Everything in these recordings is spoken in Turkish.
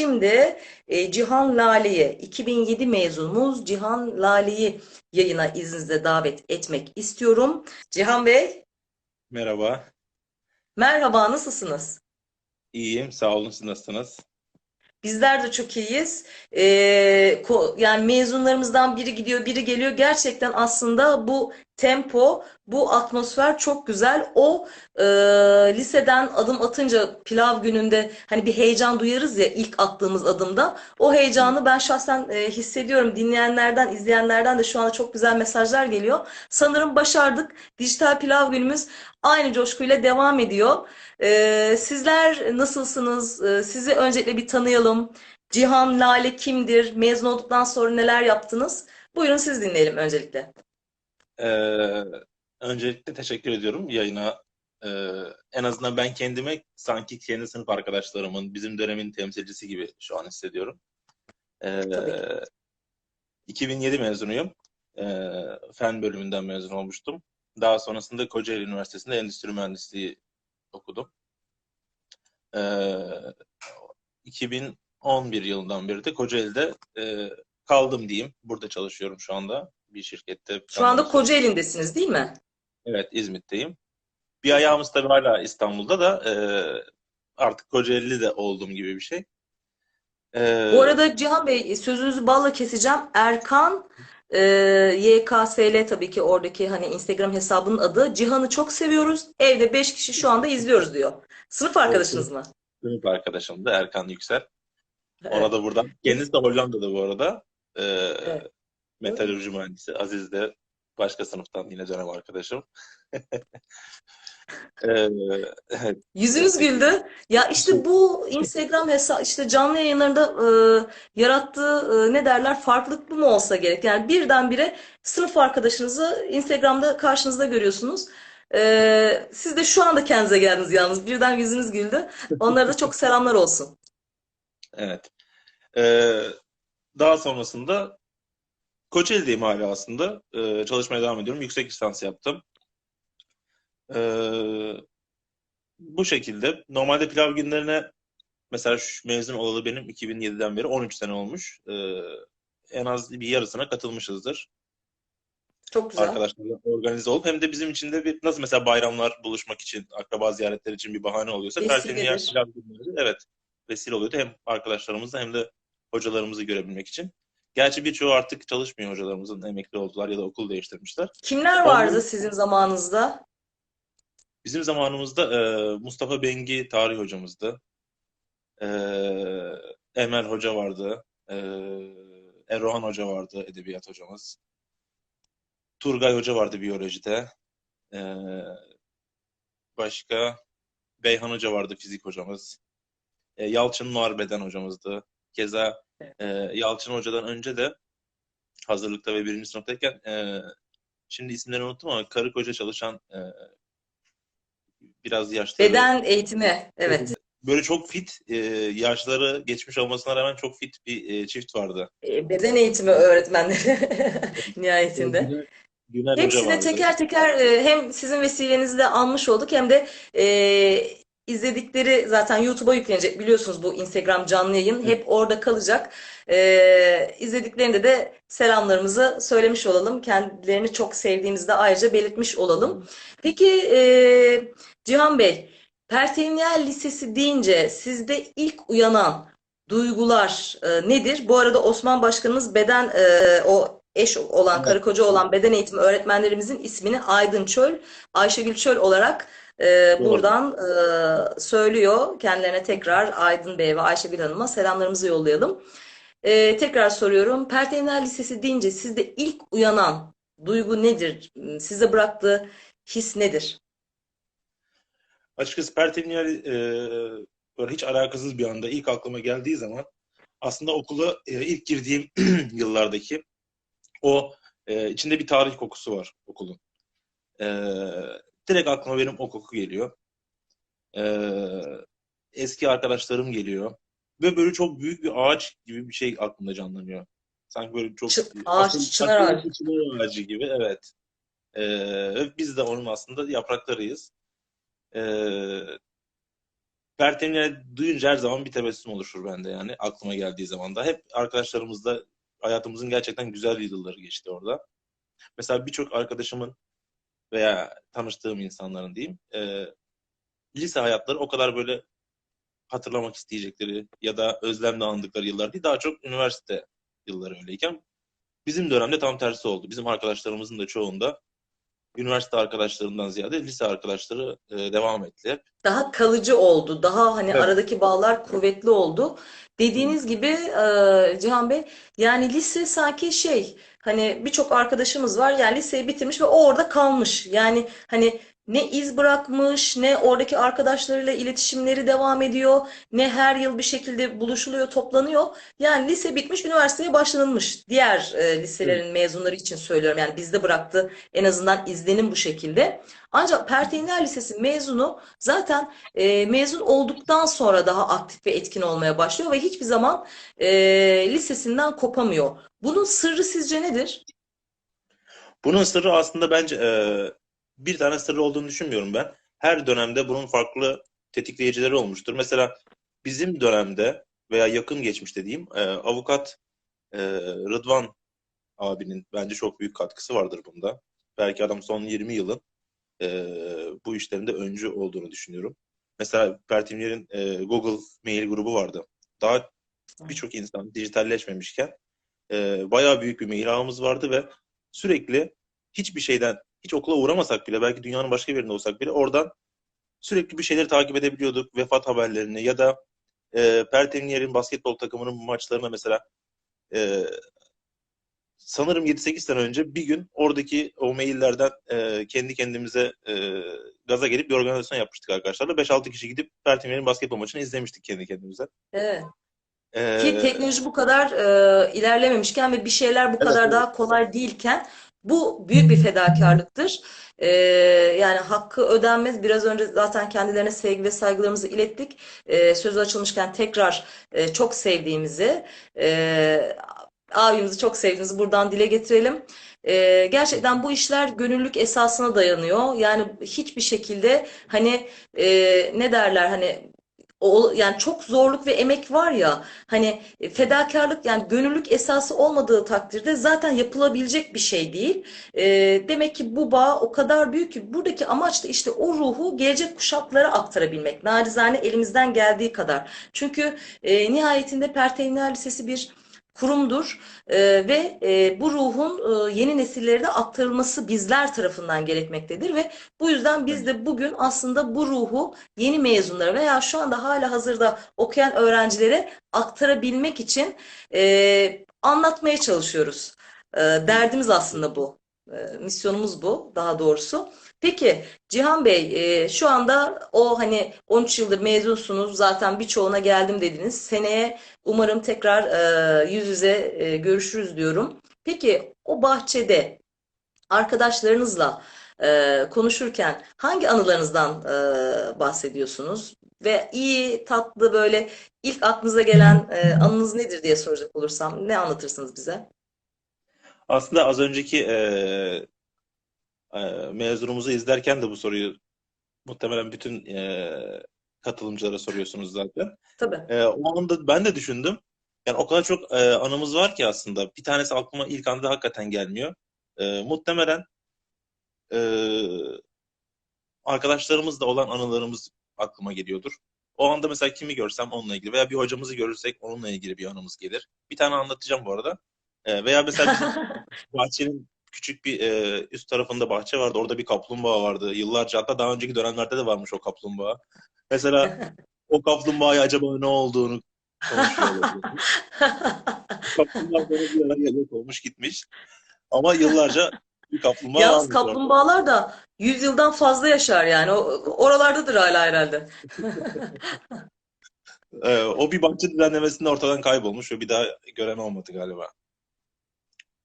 Şimdi e, Cihan Lale'yi, 2007 mezunumuz Cihan Lale'yi yayına izninizle davet etmek istiyorum. Cihan Bey, Merhaba, merhaba, nasılsınız? iyiyim. Sağ olun. Siz nasılsınız? Bizler de çok iyiyiz. Ee, yani mezunlarımızdan biri gidiyor, biri geliyor. Gerçekten aslında bu tempo, bu atmosfer çok güzel. O e, liseden adım atınca pilav gününde hani bir heyecan duyarız ya ilk attığımız adımda. O heyecanı ben şahsen e, hissediyorum. Dinleyenlerden, izleyenlerden de şu anda çok güzel mesajlar geliyor. Sanırım başardık. Dijital pilav günümüz aynı coşkuyla devam ediyor. Ee, sizler nasılsınız? Ee, sizi öncelikle bir tanıyalım. Cihan Lale kimdir? Mezun olduktan sonra neler yaptınız? Buyurun siz dinleyelim öncelikle. Ee, öncelikle teşekkür ediyorum yayına. Ee, en azından ben kendime sanki kendi sınıf arkadaşlarımın, bizim dönemin temsilcisi gibi şu an hissediyorum. Ee, Tabii. 2007 mezunuyum. Ee, fen bölümünden mezun olmuştum. Daha sonrasında Kocaeli Üniversitesi'nde endüstri mühendisliği okudum. Ee, 2011 yılından beri de Kocaeli'de e, kaldım diyeyim. Burada çalışıyorum şu anda bir şirkette. Şu anda Kocaeli'ndesiniz değil mi? Evet, İzmit'teyim. Bir ayağımız tabii hala İstanbul'da da e, artık Kocaeli'li de olduğum gibi bir şey. E, Bu arada Cihan Bey sözünüzü balla keseceğim. Erkan e, YKSL tabii ki oradaki hani Instagram hesabının adı. Cihan'ı çok seviyoruz. Evde 5 kişi şu anda izliyoruz diyor. Sınıf arkadaşınız mı? sınıf arkadaşım da Erkan Yüksel. Evet. Ona da buradan. Kendisi de Hollanda'da bu arada. E, Evet. Metalürji mühendisi. Aziz de başka sınıftan yine dönem arkadaşım. E, evet. Yüzünüz güldü. Ya işte bu Instagram hesabı işte canlı yayınlarında e, yarattığı e, ne derler farklılık bu mu olsa gerek? Yani birdenbire sınıf arkadaşınızı Instagram'da karşınızda görüyorsunuz. E, siz de şu anda kendinize geldiniz yalnız. Birden yüzünüz güldü. Onlara da çok selamlar olsun. Evet. Ee, daha sonrasında Kocaeli'deyim hala aslında. Ee, çalışmaya devam ediyorum. Yüksek lisans yaptım. Ee, bu şekilde. Normalde pilav günlerine mesela şu mezun olalı benim 2007'den beri 13 sene olmuş. Ee, en az bir yarısına katılmışızdır. Çok güzel. Arkadaşlarla organize olup hem de bizim için de bir nasıl mesela bayramlar buluşmak için, akraba ziyaretleri için bir bahane oluyorsa Pertenin yer pilav günleri evet vesile oluyordu. Hem arkadaşlarımızla hem de hocalarımızı görebilmek için. Gerçi birçoğu artık çalışmıyor hocalarımızın emekli oldular ya da okul değiştirmişler. Kimler vardı sizin zamanınızda? Bizim zamanımızda e, Mustafa Bengi tarih hocamızdı. E, Emel Hoca vardı. E, Errohan Hoca vardı edebiyat hocamız. Turgay Hoca vardı biyolojide. E, başka Beyhan Hoca vardı fizik hocamız. E, Yalçın Nuar Beden hocamızdı. Keza e, Yalçın Hoca'dan önce de hazırlıkta ve birinci sınıftayken e, şimdi isimlerini unuttum ama karı koca çalışan e, biraz yaşlı Beden eğitimi. Evet. böyle çok fit e, yaşları geçmiş olmasına rağmen çok fit bir e, çift vardı. E, Beden eğitimi öğretmenleri nihayetinde. Güner, Hepsine teker teker e, hem sizin vesilenizle almış olduk hem de e, izledikleri zaten YouTube'a yüklenecek biliyorsunuz bu Instagram canlı yayın hep orada kalacak. E, izlediklerinde de selamlarımızı söylemiş olalım. Kendilerini çok sevdiğimizi de ayrıca belirtmiş olalım. Peki e, Cihan Bey, Perteniyel Lisesi deyince sizde ilk uyanan duygular e, nedir? Bu arada Osman Başkanımız beden e, o eş olan, Evet. karı koca olan beden eğitimi öğretmenlerimizin ismini Aydın Çöl, Ayşegül Çöl olarak e, buradan e, söylüyor. Kendilerine tekrar Aydın Bey ve Ayşegül Hanım'a selamlarımızı yollayalım. E, tekrar soruyorum. Perteniyel Lisesi deyince sizde ilk uyanan duygu nedir? Size bıraktığı his nedir? Açıkçası Pertiniyer e, böyle hiç alakasız bir anda ilk aklıma geldiği zaman aslında okula e, ilk girdiğim yıllardaki o e, içinde bir tarih kokusu var okulun. E, direkt aklıma benim o koku geliyor. E, eski arkadaşlarım geliyor. Ve böyle çok büyük bir ağaç gibi bir şey aklımda canlanıyor. Sanki böyle çok Çı- ağaç, çınar ağacı. çınar ağacı gibi evet. E, ve biz de onun aslında yapraklarıyız. Ee, Pertemniyel duyunca her zaman bir tebessüm oluşur bende yani aklıma geldiği zaman da. Hep arkadaşlarımızla hayatımızın gerçekten güzel yılları geçti orada. Mesela birçok arkadaşımın veya tanıştığım insanların diyeyim e, lise hayatları o kadar böyle hatırlamak isteyecekleri ya da özlemle andıkları yıllar değil. Daha çok üniversite yılları öyleyken bizim dönemde tam tersi oldu. Bizim arkadaşlarımızın da çoğunda üniversite arkadaşlarından ziyade lise arkadaşları e, devam etti hep. Daha kalıcı oldu. Daha hani Evet. aradaki bağlar kuvvetli oldu. Dediğiniz gibi e, Cihan Bey yani lise sanki şey hani birçok arkadaşımız var yani liseyi bitirmiş ve o orada kalmış. Yani hani ne iz bırakmış ne oradaki arkadaşlarıyla iletişimleri devam ediyor ne her yıl bir şekilde buluşuluyor toplanıyor. Yani lise bitmiş üniversiteye başlanılmış. Diğer e, liselerin mezunları için söylüyorum yani bizde bıraktı en azından izlenim bu şekilde. Ancak Perteynler Lisesi mezunu zaten e, mezun olduktan sonra daha aktif ve etkin olmaya başlıyor ve hiçbir zaman e, lisesinden kopamıyor. Bunun sırrı sizce nedir? Bunun sırrı aslında bence e, bir tane sırrı olduğunu düşünmüyorum ben. Her dönemde bunun farklı tetikleyicileri olmuştur. Mesela bizim dönemde veya yakın geçmişte diyeyim e, avukat e, Rıdvan abinin bence çok büyük katkısı vardır bunda. Belki adam son 20 yılın e, bu işlerinde öncü olduğunu düşünüyorum. Mesela Pertimler'in e, Google mail grubu vardı. Daha birçok insan dijitalleşmemişken e, bayağı büyük bir mail ağımız vardı ve sürekli hiçbir şeyden, hiç okula uğramasak bile, belki dünyanın başka bir yerinde olsak bile oradan sürekli bir şeyleri takip edebiliyorduk. Vefat haberlerini ya da e, Pertemniyer'in basketbol takımının maçlarına mesela e, sanırım 7-8 sene önce bir gün oradaki o maillerden e, kendi kendimize e, gaza gelip bir organizasyon yapmıştık arkadaşlarla. 5-6 kişi gidip Pertemniyer'in basketbol maçını izlemiştik kendi kendimize. Evet. E, Ki teknoloji bu kadar e, ilerlememişken ve bir şeyler bu Evet, kadar evet. daha kolay değilken bu büyük bir fedakarlıktır. E, yani hakkı ödenmez. Biraz önce zaten kendilerine sevgi ve saygılarımızı ilettik. E, sözü açılmışken tekrar e, çok sevdiğimizi, e, abimizi çok sevdiğimizi buradan dile getirelim. E, gerçekten bu işler gönüllülük esasına dayanıyor. Yani hiçbir şekilde hani e, ne derler hani o, yani çok zorluk ve emek var ya hani e, fedakarlık yani gönüllülük esası olmadığı takdirde zaten yapılabilecek bir şey değil. E, demek ki bu bağ o kadar büyük ki buradaki amaç da işte o ruhu gelecek kuşaklara aktarabilmek. Nacizane elimizden geldiği kadar. Çünkü e, nihayetinde Perteynler Lisesi bir kurumdur E, ve e, bu ruhun e, yeni nesillere de aktarılması bizler tarafından gerekmektedir ve bu yüzden biz de bugün aslında bu ruhu yeni mezunlara veya şu anda hala hazırda okuyan öğrencilere aktarabilmek için e, anlatmaya çalışıyoruz. E, derdimiz aslında bu. E, misyonumuz bu daha doğrusu. Peki Cihan Bey e, şu anda o hani 13 yıldır mezunsunuz zaten birçoğuna geldim dediniz. Seneye umarım tekrar e, yüz yüze e, görüşürüz diyorum. Peki o bahçede arkadaşlarınızla konuşurken hangi anılarınızdan bahsediyorsunuz? Ve iyi, tatlı böyle ilk aklınıza gelen anınız nedir diye soracak olursam ne anlatırsınız bize? Aslında az önceki e, e, mezunumuzu izlerken de bu soruyu muhtemelen bütün e, katılımcılara soruyorsunuz zaten. Tabii. E, o anda ben de düşündüm. Yani o kadar çok e, anımız var ki aslında. Bir tanesi aklıma ilk anda hakikaten gelmiyor. E, muhtemelen e, arkadaşlarımızla olan anılarımız aklıma geliyordur. O anda mesela kimi görsem onunla ilgili veya bir hocamızı görürsek onunla ilgili bir anımız gelir. Bir tane anlatacağım bu arada. E, veya mesela bahçenin küçük bir e, üst tarafında bahçe vardı. Orada bir kaplumbağa vardı. Yıllarca hatta daha önceki dönemlerde de varmış o kaplumbağa. Mesela o kaplumbağaya acaba ne olduğunu konuşuyorlar. Kaplumbağa bir ara yok olmuş gitmiş. Ama yıllarca bir kaplumbağa Yalnız orada. kaplumbağalar da 100 yıldan fazla yaşar yani. O, oralardadır hala herhalde. Ee, o bir bahçe düzenlemesinde ortadan kaybolmuş ve bir daha gören olmadı galiba.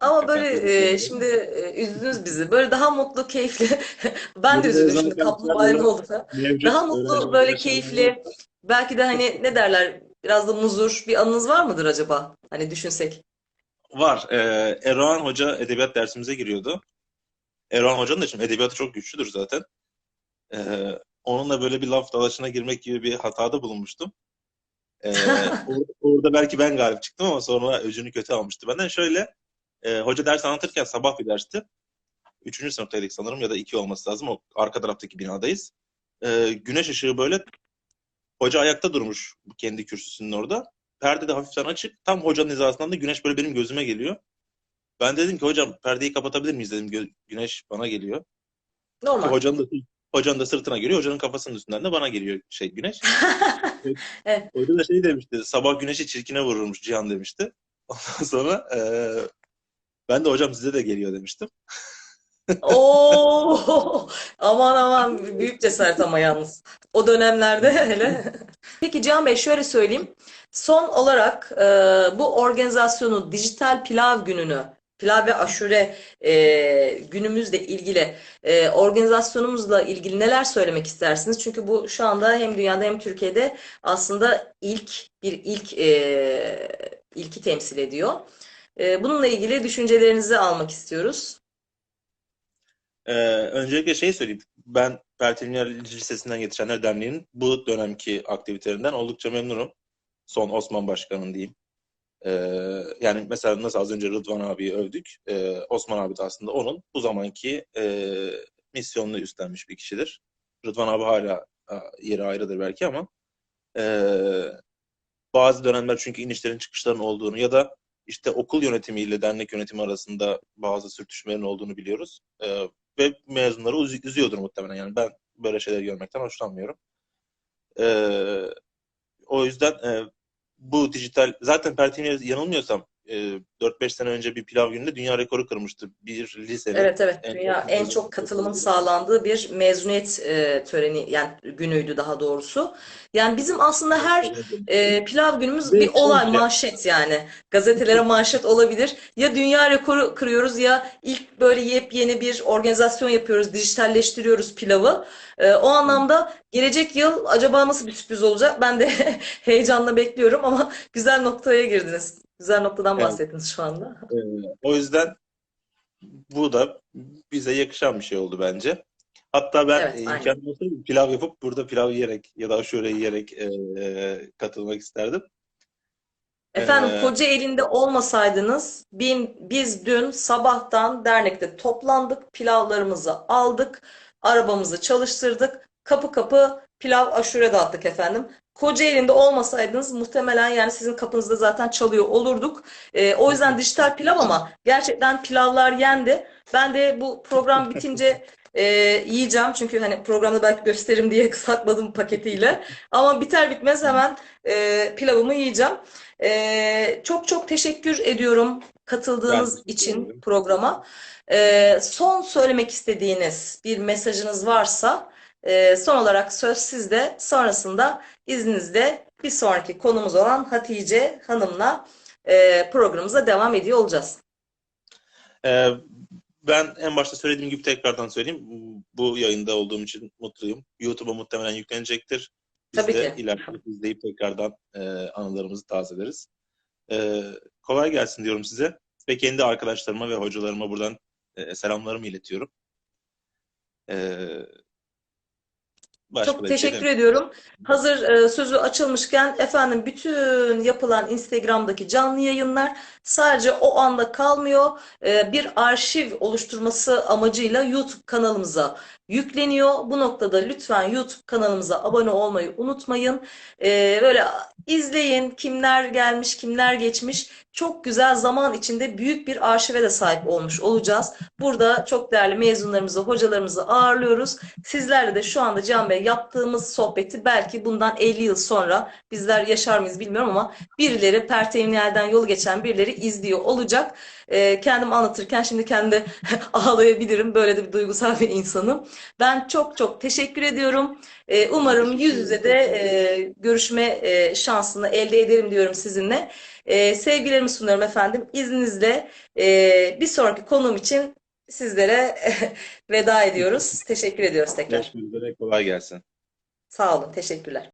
Ama böyle e, şimdi e, üzdünüz bizi. Böyle daha mutlu, keyifli. Ben de üzüldüm şimdi kaplumbağaya ne oldu Daha mutlu, böyle keyifli. Belki de hani ne derler? Biraz da muzur bir anınız var mıdır acaba? Hani düşünsek. var. Ee, Erdoğan Hoca edebiyat dersimize giriyordu. Erdoğan Hoca'nın da şimdi edebiyatı çok güçlüdür zaten. Ee, onunla böyle bir laf dalaşına girmek gibi bir hatada bulunmuştum. Ee, or- orada belki ben galip çıktım ama sonra öcünü kötü almıştı benden. Şöyle, e, hoca ders anlatırken sabah bir dersti. Üçüncü sınıftaydık sanırım ya da iki olması lazım. O arka taraftaki binadayız. Ee, güneş ışığı böyle hoca ayakta durmuş kendi kürsüsünün orada. Perde de hafiften açık. Tam hocanın hizasından da güneş böyle benim gözüme geliyor. Ben dedim ki hocam perdeyi kapatabilir miyiz dedim. Gö- güneş bana geliyor. Ki Normal. hocanın da, hocanın da sırtına geliyor. Hocanın kafasının üstünden de bana geliyor şey güneş. Evet. Hoca da şey demişti. Sabah güneşi çirkine vururmuş Cihan demişti. Ondan sonra eee, ben de hocam size de geliyor demiştim. Oo, aman aman büyük cesaret ama yalnız. O dönemlerde hele. Peki Cihan Bey şöyle söyleyeyim. Son olarak e, bu organizasyonu dijital pilav gününü pilav ve aşure e, günümüzle ilgili e, organizasyonumuzla ilgili neler söylemek istersiniz? Çünkü bu şu anda hem dünyada hem Türkiye'de aslında ilk bir ilk e, ilki temsil ediyor. E, bununla ilgili düşüncelerinizi almak istiyoruz. Eee, öncelikle şey söyleyeyim. Ben Pertemniyel Lisesi'nden Yetişenler Derneği'nin bu dönemki aktivitelerinden oldukça memnunum. Son Osman Başkan'ın diyeyim. Eee, yani mesela nasıl az önce Rıdvan abiyi övdük. eee, Osman abi de aslında onun bu zamanki eee, misyonunu üstlenmiş bir kişidir. Rıdvan abi hala yeri ayrıdır belki ama eee, bazı dönemler çünkü inişlerin çıkışların olduğunu ya da işte okul yönetimiyle dernek yönetimi arasında bazı sürtüşmelerin olduğunu biliyoruz. Eee, ve mezunları üz- üzüyordur muhtemelen. Yani ben böyle şeyler görmekten hoşlanmıyorum. Eee, o yüzden e, bu dijital zaten Pertiniye yanılmıyorsam e, 4-5 sene önce bir pilav gününde dünya rekoru kırmıştı. Bir lisenin Evet evet en dünya çok en çok katılımın sağlandığı bir mezuniyet e, töreni yani günüydü daha doğrusu. Yani bizim aslında her e, pilav günümüz bir olay manşet yani. Gazetelere manşet olabilir. Ya dünya rekoru kırıyoruz ya ilk böyle yepyeni bir organizasyon yapıyoruz, dijitalleştiriyoruz pilavı. E, o anlamda gelecek yıl acaba nasıl bir sürpriz olacak? Ben de heyecanla bekliyorum ama güzel noktaya girdiniz. Güzel noktadan Evet. bahsettiniz şu anda. Ee, o yüzden bu da bize yakışan bir şey oldu bence. Hatta ben Evet, e, imkanım olsaydı pilav yapıp burada pilav yiyerek ya da aşure yiyerek e, katılmak isterdim. Efendim Ee, Kocaeli'nde olmasaydınız bin, biz dün sabahtan dernekte toplandık, pilavlarımızı aldık, arabamızı çalıştırdık, kapı kapı pilav aşure dağıttık efendim. Kocaeli'nde olmasaydınız muhtemelen yani sizin kapınızda zaten çalıyor olurduk. Ee, o yüzden dijital pilav ama gerçekten pilavlar yendi. Ben de bu program bitince e, yiyeceğim çünkü hani programda belki gösteririm diye sakladım paketiyle. Ama biter bitmez hemen e, pilavımı yiyeceğim. Ee, çok çok teşekkür ediyorum katıldığınız teşekkür için ederim. programa. Ee, son söylemek istediğiniz bir mesajınız varsa e, son olarak söz sizde. Sonrasında izninizle bir sonraki konumuz olan Hatice Hanım'la e, programımıza devam ediyor olacağız. Ee, ben en başta söylediğim gibi tekrardan söyleyeyim. Bu yayında olduğum için mutluyum. YouTube'a muhtemelen yüklenecektir. Biz Tabii de ki. ileride izleyip tekrardan e, anılarımızı tazeleriz. Ee, kolay gelsin diyorum size. Ve kendi arkadaşlarıma ve hocalarıma buradan e, selamlarımı iletiyorum. Ee, başka Çok şey teşekkür demiyorum. ediyorum. Hazır e, sözü açılmışken efendim bütün yapılan Instagram'daki canlı yayınlar sadece o anda kalmıyor. E, bir arşiv oluşturması amacıyla YouTube kanalımıza yükleniyor. Bu noktada lütfen YouTube kanalımıza abone olmayı unutmayın. E, böyle izleyin kimler gelmiş, kimler geçmiş. Çok güzel zaman içinde büyük bir arşive de sahip olmuş olacağız. Burada çok değerli mezunlarımızı, hocalarımızı ağırlıyoruz. Sizlerle de şu anda Can Bey yaptığımız sohbeti belki bundan 50 yıl sonra bizler yaşar mıyız bilmiyorum ama birileri Perteyniyel'den yol geçen birileri izliyor olacak. Ee, kendim anlatırken şimdi kendi ağlayabilirim. Böyle de bir duygusal bir insanım. Ben çok çok teşekkür ediyorum. Ee, umarım yüz yüze de e, görüşme e, şansını elde ederim diyorum sizinle. Ee, sevgilerimi sunuyorum efendim. İzninizle e, bir sonraki konum için sizlere veda ediyoruz. Teşekkür ediyoruz tekrar. Görüşmek üzere. Kolay gelsin. Sağ olun. Teşekkürler.